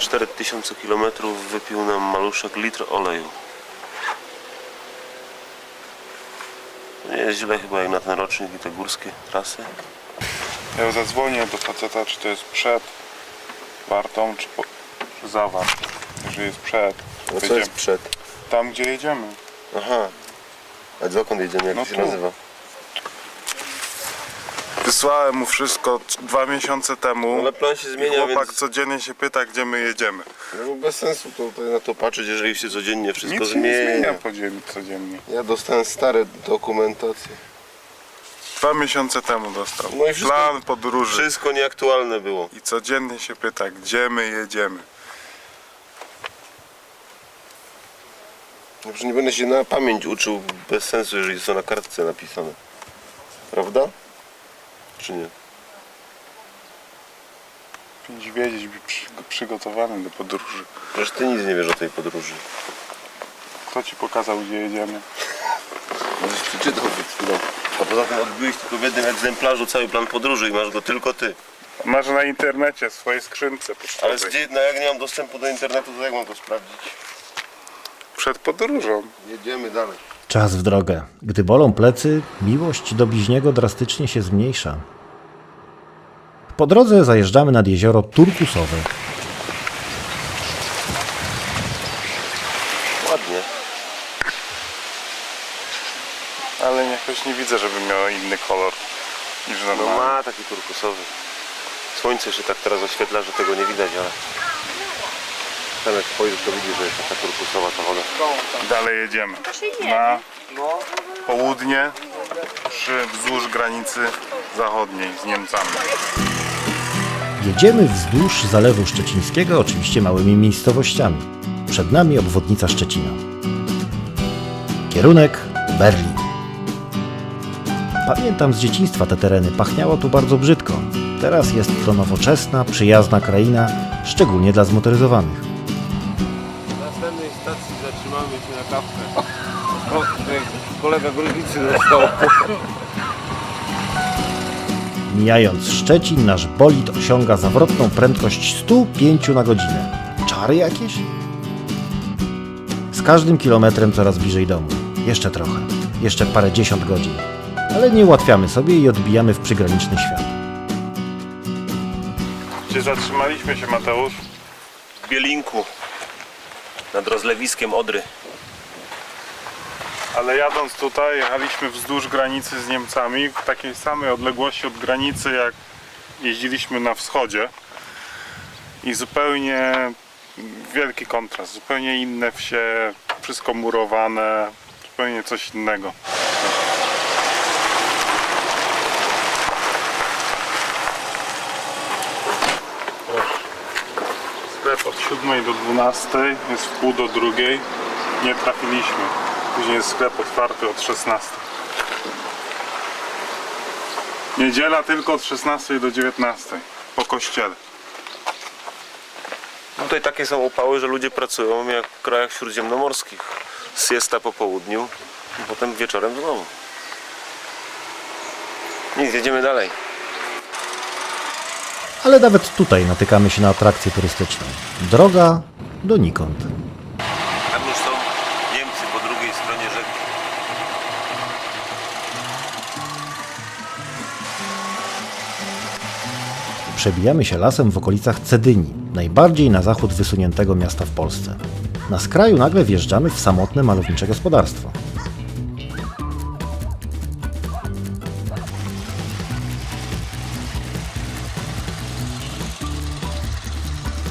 4000 km wypił nam maluszek litr oleju. Nie jest źle chyba jak na ten rocznik i te górskie trasy. Ja zadzwonię do faceta, czy to jest przed wartą, czy, po, czy za wartą. Jeżeli jest przed, to No co jedziemy. jest przed? tam gdzie jedziemy. Aha. A dokąd jedziemy? Jak No to się tu. nazywa? Wysłałem mu wszystko dwa miesiące temu. Ale plan się I zmienia, chłopak więc codziennie się pyta, gdzie my jedziemy. no, bez sensu to, to na to patrzeć, jeżeli się codziennie wszystko Nic się nie zmienia zmienia. podziemi- codziennie. Ja dostałem stare dokumentacje. Dwa miesiące temu dostał. No i wszystko- Plan podróży. Wszystko nieaktualne było. I codziennie się pyta, gdzie my jedziemy. Dobrze, nie będę się na pamięć uczył bez sensu, jeżeli są na kartce napisane. Prawda? Czy nie? Pięć wiedzieć, być przy, przygotowany do podróży. Przecież ty nic nie wiesz o tej podróży. Kto ci pokazał, gdzie jedziemy? Możeś przeczytał przed chwilą. A poza tym odbyłeś tylko w jednym egzemplarzu cały plan podróży i masz go tylko ty. Masz na internecie w swojej skrzynce Ale pocztowej. gdzie, no jak nie mam dostępu do internetu, to jak mam to sprawdzić? Przed podróżą. Jedziemy dalej. Czas w drogę. Gdy bolą plecy, miłość do bliźniego drastycznie się zmniejsza. Po drodze zajeżdżamy nad jezioro Turkusowe. Ładnie. Ale jakoś nie widzę, żeby miało inny kolor niż No normalny. ma taki turkusowy. Słońce się tak teraz oświetla, że tego nie widać, ale... Tam jak spojrzysz, to widzisz, że jest taka turkusowa ta woda. Dalej jedziemy. Na południe przy wzdłuż granicy zachodniej z Niemcami. Jedziemy wzdłuż Zalewu Szczecińskiego, oczywiście małymi miejscowościami. Przed nami obwodnica Szczecina. Kierunek Berlin. Pamiętam z dzieciństwa te tereny, pachniało tu bardzo brzydko. Teraz jest to nowoczesna, przyjazna kraina, szczególnie dla zmotoryzowanych. Zatrzymamy się na kawkę. O, kolega Gruzicy dostał. Mijając Szczecin, nasz bolid osiąga zawrotną prędkość 105 na godzinę. Czary jakieś? Z każdym kilometrem coraz bliżej domu. Jeszcze trochę. Jeszcze parę dziesiąt godzin. Ale nie ułatwiamy sobie i odbijamy w przygraniczny świat. Gdzie zatrzymaliśmy się, Mateusz? W Bielinku. Nad rozlewiskiem Odry. Ale jadąc tutaj, jechaliśmy wzdłuż granicy z Niemcami w takiej samej odległości od granicy, jak jeździliśmy na wschodzie. I zupełnie wielki kontrast, zupełnie inne wsie, wszystko murowane, zupełnie coś innego. Sklep od 7 do 12, jest w pół do drugiej. Nie trafiliśmy. Później jest sklep otwarty od 16. Niedziela tylko od 16 do 19 po kościele. Tutaj takie są upały, że ludzie pracują jak w krajach śródziemnomorskich. Siesta po południu potem wieczorem znowu. Nic, jedziemy dalej. Ale nawet tutaj natykamy się na atrakcję turystyczną. Droga donikąd. Tam już są Niemcy po drugiej stronie rzeki. Przebijamy się lasem w okolicach Cedyni, najbardziej na zachód wysuniętego miasta w Polsce. Na skraju nagle wjeżdżamy w samotne malownicze gospodarstwo.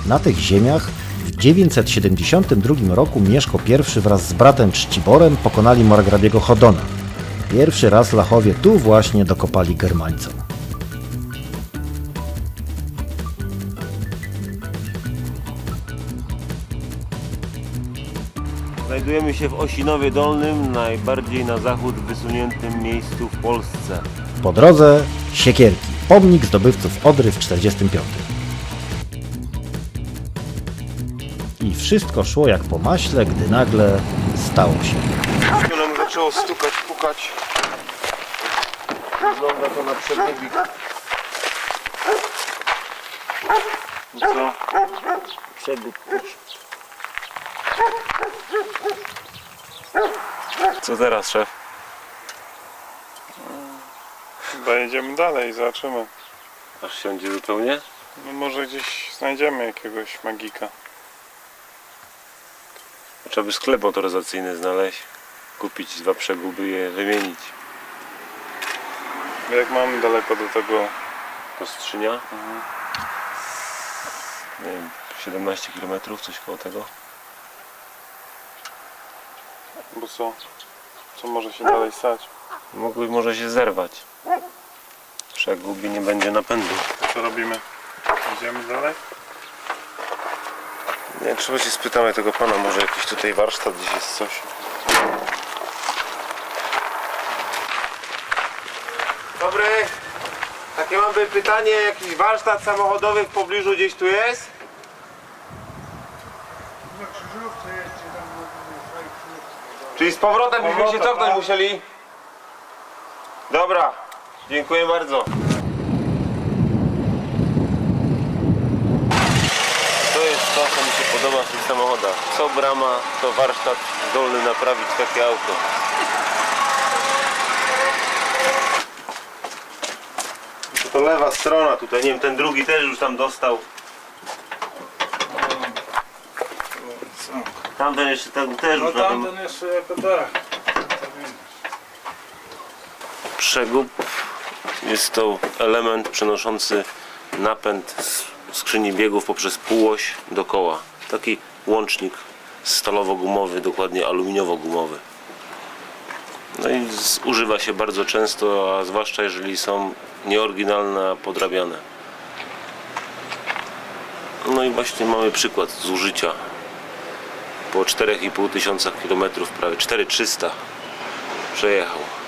Na tych ziemiach w 972 roku Mieszko I wraz z bratem Czciborem pokonali margrabiego Chodona. Pierwszy raz Lachowie tu właśnie dokopali Germańcom. Znajdujemy się w Osinowie Dolnym, najbardziej na zachód wysuniętym miejscu w Polsce. Po drodze Siekierki, pomnik zdobywców Odry w 45. I wszystko szło jak po maśle, gdy nagle stało się. nam zaczęło stukać, pukać. Wygląda to na przebieg. Co? Przegub. Co teraz, szef? Chyba jedziemy dalej, zobaczymy. Aż siądzie zupełnie? No może gdzieś znajdziemy jakiegoś magika. Trzeba by sklep motoryzacyjny znaleźć, kupić dwa przeguby i je wymienić. Jak mamy daleko do tego? Kostrzynia? Nie wiem, 17 km, coś koło tego. Bo co? Co może się dalej stać? Mogły może się zerwać. Przegub i nie będzie napędu. Co robimy? Idziemy dalej? Nie, trzeba się spytamy tego pana, może jakiś tutaj warsztat, gdzieś jest coś. Dobry. Takie mam pytanie, jakiś warsztat samochodowy w pobliżu gdzieś tu jest? Czyli z powrotem byśmy się cofnąć tak. musieli? Dobra, dziękuję bardzo. To jest to, co mi się podoba Co brama, to warsztat zdolny naprawić takie auto. To, to lewa strona tutaj, nie wiem, ten drugi też już tam dostał. Tamten jeszcze ten, też już na tym jeszcze jako tak. przegub. Jest to element przenoszący napęd z skrzyni biegów poprzez półoś do koła. Taki łącznik stalowo-gumowy, dokładnie aluminiowo-gumowy. No i używa się bardzo często, a zwłaszcza jeżeli są nieoryginalne, a podrabiane. No i właśnie mamy przykład zużycia. Po 4,5 tysiąca kilometrów, prawie 4300 przejechał.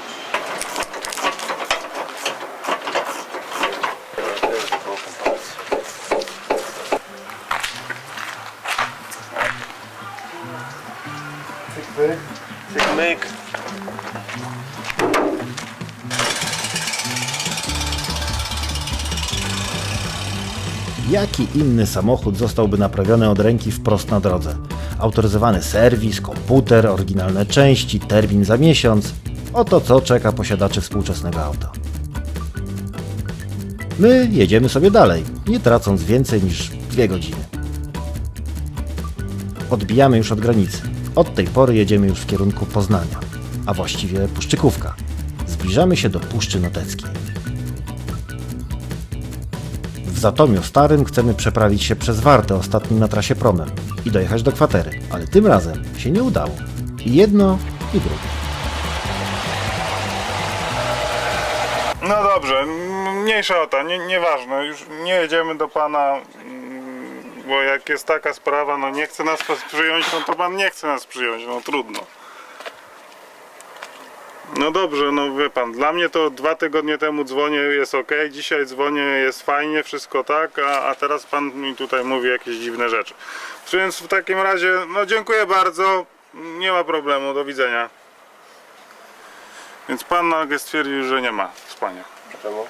Tyk, myk. Jaki inny samochód zostałby naprawiony od ręki wprost na drodze? Autoryzowany serwis, komputer, oryginalne części, termin za miesiąc. Oto co czeka posiadaczy współczesnego auta. My jedziemy sobie dalej, nie tracąc więcej niż dwie godziny. Odbijamy już od granicy. Od tej pory jedziemy już w kierunku Poznania, a właściwie Puszczykówka. Zbliżamy się do Puszczy Noteckiej. W Zatomiu Starym chcemy przeprawić się przez Wartę ostatnim na trasie promem i dojechać do kwatery, ale tym razem się nie udało. I jedno, i drugie. No dobrze, mniejsza o to, nie, nieważne, już nie jedziemy do pana, bo jak jest taka sprawa, no nie chce nas przyjąć, no to pan nie chce nas przyjąć, no trudno. No dobrze, no wie pan, dla mnie to dwa tygodnie temu dzwonię, jest ok, dzisiaj dzwonię, jest fajnie, wszystko tak, a, a teraz pan mi tutaj mówi jakieś dziwne rzeczy. Więc w takim razie, no dziękuję bardzo, nie ma problemu, do widzenia. Więc pan nagle stwierdził, że nie ma spania Czemu?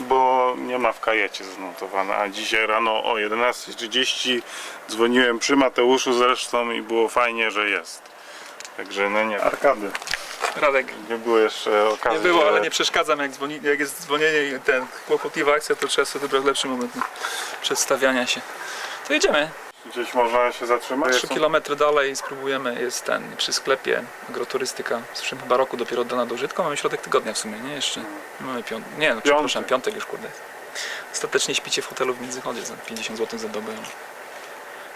Bo nie ma w kajecie zanotowane, a dzisiaj rano o 11.30 dzwoniłem przy Mateuszu zresztą i było fajnie, że jest. Także no nie, arkady. Radek, Nie było jeszcze okazji. nie było, ale nie przeszkadzam jak, dzwoni, jak jest dzwonienie i ten kłopotliwa akcja, to trzeba sobie wybrać lepszy moment przedstawiania się. To jedziemy. Gdzieś można się zatrzymać? 3 km dalej spróbujemy, jest ten przy sklepie agroturystyka. W chyba roku dopiero oddana do użytku. Mamy środek tygodnia w sumie, nie jeszcze. Nie mamy piąt... Nie, no przepraszam, piątek już kurde. Ostatecznie śpicie w hotelu w Międzychodzie za 50 zł za dobę.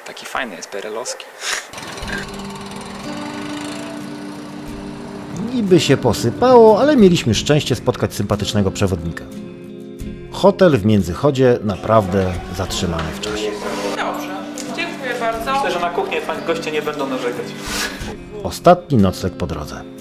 Taki fajny jest, perelowski. Niby się posypało, ale mieliśmy szczęście spotkać sympatycznego przewodnika. Hotel w Międzychodzie naprawdę zatrzymany w czasie. Kuchnię goście nie będą narzekać. Ostatni nocleg po drodze.